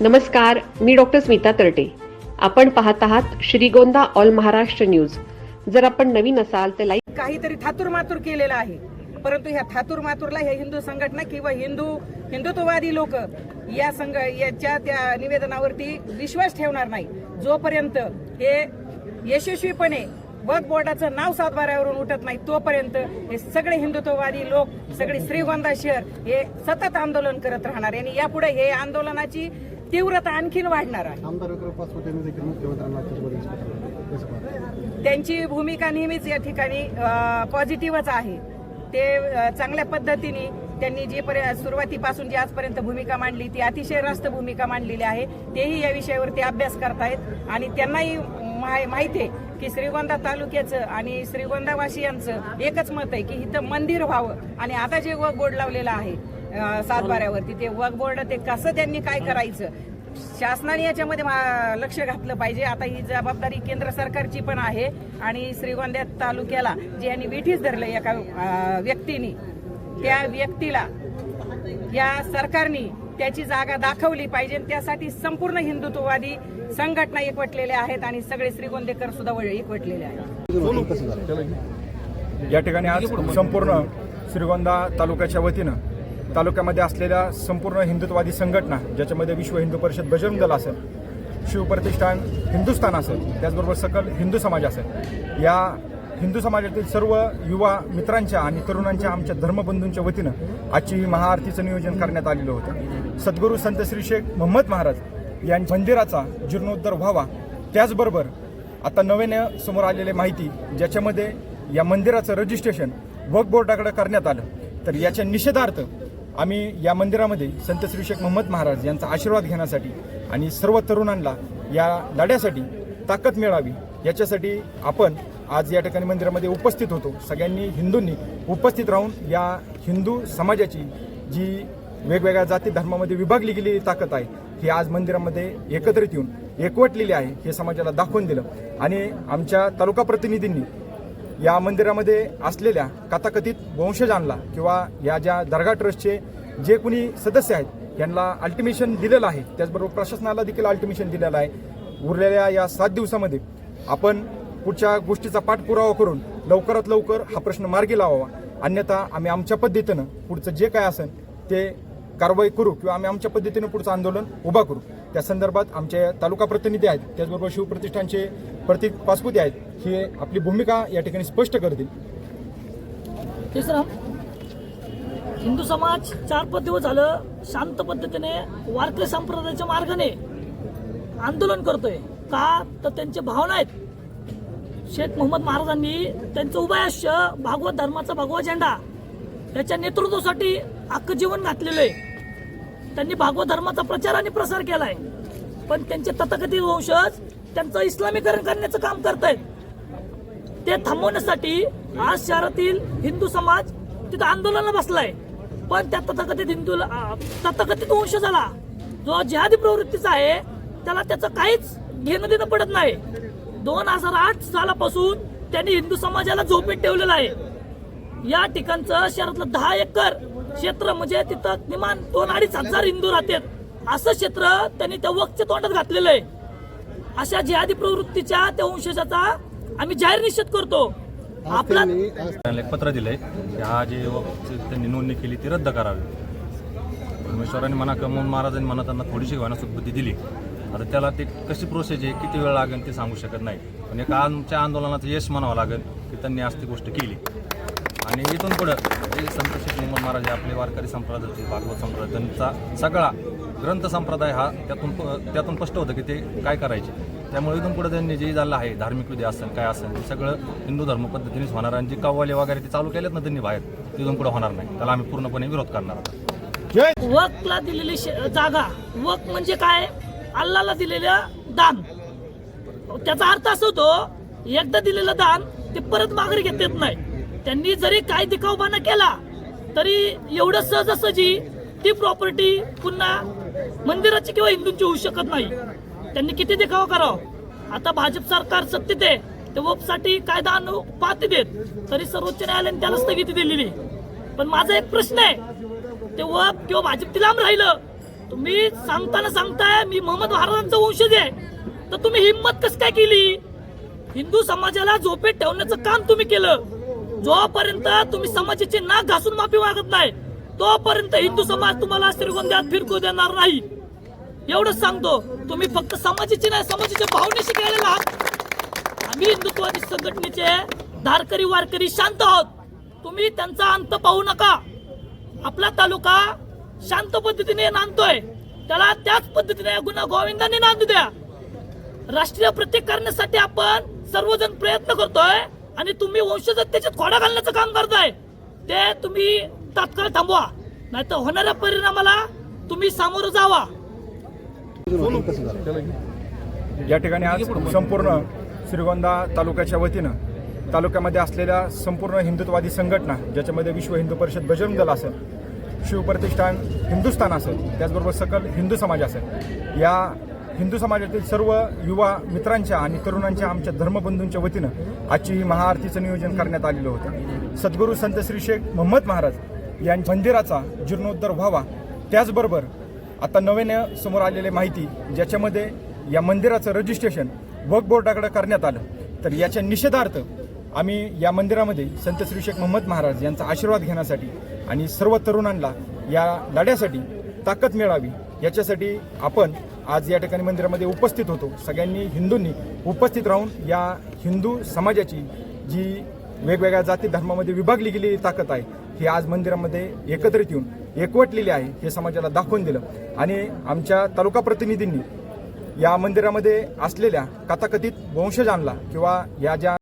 नमस्कार मी डॉक्टर स्मिता तरटे. आपण पाहत आहात श्रीगोंदा ऑल महाराष्ट्र न्यूज. जर आपण नवीन असाल तर लाईक काहीतरी थातूर मातूर केलेलं आहे. परंतु ह्या थातूर मातूरला ह्या हिंदू संघटना किंवा हिंदू हिंदुत्ववादी लोक या संघ याच्या त्या निवेदनावरती विश्वास ठेवणार नाही. जोपर्यंत हे यशस्वीपणे वक्फ बोर्डाचं नाव सातबाऱ्यावरून उठत नाही तोपर्यंत हे सगळे हिंदुत्ववादी लोक सगळे श्रीगोंदा शहर हे सतत आंदोलन करत राहणार आणि यापुढे हे आंदोलनाची तीव्रता आणखीन वाढणार आहे. आमदार? त्यांची भूमिका नेहमीच या ठिकाणी पॉझिटिव्हच आहे. ते चांगल्या पद्धतीने त्यांनी जी सुरुवातीपासून जी आजपर्यंत भूमिका मांडली ती अतिशय रास्त भूमिका मांडलेली आहे. तेही या विषयावरती अभ्यास करतायत. आणि त्यांनाही माहि- माहिती आहे की श्रीगोंदा तालुक्याचं आणि श्रीगोंदावासियांचं एकच मत आहे की इथं मंदिर व्हावं. आणि आता जे बोर्ड लावलेलं आहे सातबाऱ्यावरती ते वक बोर्ड ते कसं त्यांनी काय करायचं? शासनाने याच्यामध्ये मा- लक्ष घातलं पाहिजे. आता ही जबाबदारी केंद्र सरकारची पण आहे आणि श्रीगोंद्या तालुक्याला जे यांनी विठीस धरलं एका व्यक्तीने त्या व्यक्तीला या सरकारने त्याची जागा दाखवली पाहिजे त्यासाठी संपूर्ण हिंदुत्ववादी संघटना एकवटलेल्या आहेत आणि सगळे श्रीगोंदेकर सुद्धा एकवटलेले आहेत. या ठिकाणी आज संपूर्ण श्रीगोंदा तालुक्याच्या वतीनं तालुक्यामध्ये असलेल्या संपूर्ण हिंदुत्ववादी संघटना ज्याच्यामध्ये विश्व हिंदू परिषद बजरंग दल असेल शिवप्रतिष्ठान हिंदुस्थान असेल त्याचबरोबर सकल हिंदू समाज असेल या हिंदू समाजातील सर्व युवा मित्रांच्या आणि तरुणांच्या आमच्या धर्मबंधूंच्या वतीनं आजची महाआरतीचं नियोजन करण्यात आलेलं होतं. सद्गुरू संत श्री शेख मोहम्मद महाराज या मंदिराचा जीर्णोद्धार व्हावा. त्याचबरोबर आता नव्याने समोर आलेली माहिती ज्याच्यामध्ये या मंदिराचं रजिस्ट्रेशन वक्फ बोर्डाकडे करण्यात आलं. तर याच्या निषेधार्थ आम्ही या मंदिरामध्ये संत श्री शेख मोहम्मद महाराज यांचा आशीर्वाद घेण्यासाठी आणि सर्व तरुणांना या लढ्यासाठी ताकद मिळावी याच्यासाठी आपण आज या ठिकाणी मंदिरामध्ये उपस्थित होतो. सगळ्यांनी हिंदूंनी उपस्थित राहून या हिंदू समाजाची जी वेगवेगळ्या जाती धर्मामध्ये विभागली गेलेली ताकद आहे ही आज मंदिरामध्ये एकत्रित येऊन एकवटलेली आहे हे समाजाला दाखवून दिलं. आणि आमच्या तालुका प्रतिनिधींनी या मंदिरामध्ये असलेल्या कथाकथित वंशजांना किंवा या ज्या दर्गा ट्रस्टचे जे कुणी सदस्य आहेत यांना अल्टिमेशन दिलेलं आहे. त्याचबरोबर प्रशासनाला देखील अल्टिमेशन दिलेलं आहे. उरलेल्या या सात दिवसामध्ये आपण पुढच्या गोष्टीचा पाठपुरावा करून लवकरात लवकर हा प्रश्न मार्गी लावावा. अन्यथा आम्ही आमच्या पद्धतीनं पुढचं जे काय असेल ते कारवाई करू किंवा आम्ही आमच्या पद्धतीनं पुढचं आंदोलन उभा करू. त्या संदर्भात आमचे तालुका प्रतिनिधी आहेत त्याचबरोबर शिवप्रतिष्ठानचे प्रतीक पासपुते आहेत हे आपली भूमिका या ठिकाणी स्पष्ट करतील. तिसरं हिंदू समाज चार पाच दिवस झालं शांत पद्धतीने वारकरी संप्रदायाच्या मार्गाने आंदोलन करतोय. का? तर त्यांचे भावना आहेत. शेख मोहम्मद महाराजांनी त्यांचं उभयाश्य भागवत धर्माचा भगवा झेंडा त्याच्या नेतृत्वासाठी अख्खं जीवन घातलेलं आहे. त्यांनी भागवत धर्माचा प्रचार आणि प्रसार केलाय. पण त्यांचे तथाकथित वंशज त्यांचं इस्लामीकरण करण्याचं काम करतायत. ते थांबवण्यासाठी आज शहरातील हिंदू समाज तिथं आंदोलनाला बसलाय. पण त्या तथाकथित हिंदू तथाकथित वंशजाला जो जिहादी प्रवृत्तीचा आहे त्याला त्याचं काहीच घेणं देणं पडत नाही. दोन हजार आठ सालापासून त्यांनी हिंदू समाजाला झोपेत ठेवलेलं आहे. या ठिकाणचं शहरातलं दहा एकर क्षेत्र म्हणजे तिथं किमान दोन अडीच हजार हिंदू राहतात. असं क्षेत्र त्यांनी त्या वक्तच्या तोंडात घातलेलं आहे. अशा जिहादी प्रवृत्तीच्या त्या वंशजाचा आम्ही जाहीर निषेध करतो. आपला एक पत्र दिलंय की हा जे त्यांनी नोंदणी केली ती रद्द करावी. परमेश्वरांनी म्हणा कमवून महाराजांनी म्हणा त्यांना थोडीशी घाणं सुखबुद्धी दिली. आता त्याला ते कशी प्रोसेस आहे किती वेळ लागेल ते सांगू शकत नाही. पण एक आमच्या आंदोलनाचं यश म्हणावं लागेल की त्यांनी आज ती गोष्ट केली. आणि इथून पुढं जे संत मोहम्मद महाराज आपले वारकरी संप्रदायाचे भागवत संप्रदाय त्यांचा सगळा ग्रंथ संप्रदाय हा त्यातून त्यातून स्पष्ट होतं की ते काय करायचे. त्यामुळे इथून पुढे त्यांनी जे झालं आहे धार्मिक विधी असेल काय असेल ते सगळं हिंदू धर्म पद्धतीनेच होणार आणि जी कव्वाले वगैरे ते चालू केलेत ना त्यांनी बाहेर तिथून पुढे होणार नाही. त्याला आम्ही पूर्णपणे विरोध करणार आहोत. वकला दिलेली शे- जागा. वक म्हणजे काय? अल्लाला दिलेलं दान. त्याचा अर्थ असा होतो एकदा दिलेलं दान ते परत माघारी घेता येत नाही. त्यांनी जरी काय दिखावबाना केला तरी एवढं सहजासहजी ती प्रॉपर्टी पुन्हा मंदिराची किंवा हिंदूंची होऊ शकत नाही. त्यांनी किती दिखावा करावं? आता भाजप सरकार सत्तेत आहे ते वपसाठी कायदा आणू पाहते देत तरी सर्वोच्च न्यायालयाने त्याला स्थगिती दिलेली पण माझा एक प्रश्न आहे ते वप किंवा भाजप ती लांब राहिलं. तुम्ही सांगताना सांगताय मी मोहम्मद महाराजांचा वंशज आहे. तर तुम्ही हिंमत कस काय केली? हिंदू समाजाला झोपेत ठेवण्याचं काम तुम्ही केलं. जोपर्यंत तुम्ही समाजाची नाक घासून माफी मागत नाही तोपर्यंत हिंदू समाज तुम्हाला श्रीगोंद्यात फिरकू देणार नाही. एवढंच सांगतो तुम्ही फक्त समाजाची नाही समाजाच्या भावनेशी खेळलेला आहात. आम्ही हिंदुत्ववादी संघटनेचे धारकरी वारकरी शांत आहोत. तुम्ही त्यांचा अंत पाहू नका. आपला तालुका शांत पद्धतीने नांदतोय. त्याला त्याच पद्धतीने गुन्हा गोविंदांनी नांदू द्या. राष्ट्रीय प्रत्येक करण्यासाठी आपण सर्वजण प्रयत्न करतोय. आणि तुम्ही वंशजत्याच्यात खोडा घालण्याचं काम करताय. ते तुम्ही तात्काळ थांबवा. नाही तर होणाऱ्या परिणामाला तुम्ही सामोरं जावा. या ठिकाणी आज संपूर्ण श्रीगोंदा तालुक्याच्या वतीनं तालुक्यामध्ये असलेल्या संपूर्ण हिंदुत्ववादी संघटना ज्याच्यामध्ये विश्व हिंदू परिषद बजरंग दल असेल शिवप्रतिष्ठान हिंदुस्थान असेल त्याचबरोबर सकल हिंदू समाज असेल या हिंदू समाजातील सर्व युवा मित्रांच्या आणि तरुणांच्या आमच्या धर्मबंधूंच्या वतीनं आजची ही महाआरतीचं नियोजन करण्यात आलेलं होतं. सद्गुरू संत श्री शेख मोहम्मद महाराज यांच्या मंदिराचा जीर्णोद्धार व्हावा. त्याचबरोबर आता नव्यानं समोर आलेली माहिती ज्याच्यामध्ये या मंदिराचं रजिस्ट्रेशन वक्फ बोर्डाकडे करण्यात आलं. तर याच्या निषेधार्थ आम्ही या मंदिरामध्ये संत श्री शेख मोहम्मद महाराज यांचा आशीर्वाद घेण्यासाठी आणि सर्व तरुणांना या लढ्यासाठी ताकद मिळावी याच्यासाठी आपण आज या ठिकाणी मंदिरामध्ये उपस्थित होतो. सगळ्यांनी हिंदूंनी उपस्थित राहून या हिंदू समाजाची जी वेगवेगळ्या जाती धर्मामध्ये विभागली गेलेली ताकद आहे ही आज मंदिरामध्ये एकत्रित येऊन एकवटलेली आहे हे समाजाला दाखवून दिलं. आणि आमच्या तालुका प्रतिनिधींनी या मंदिरामध्ये असलेल्या कथाकथित वंशजांना किंवा या ज्या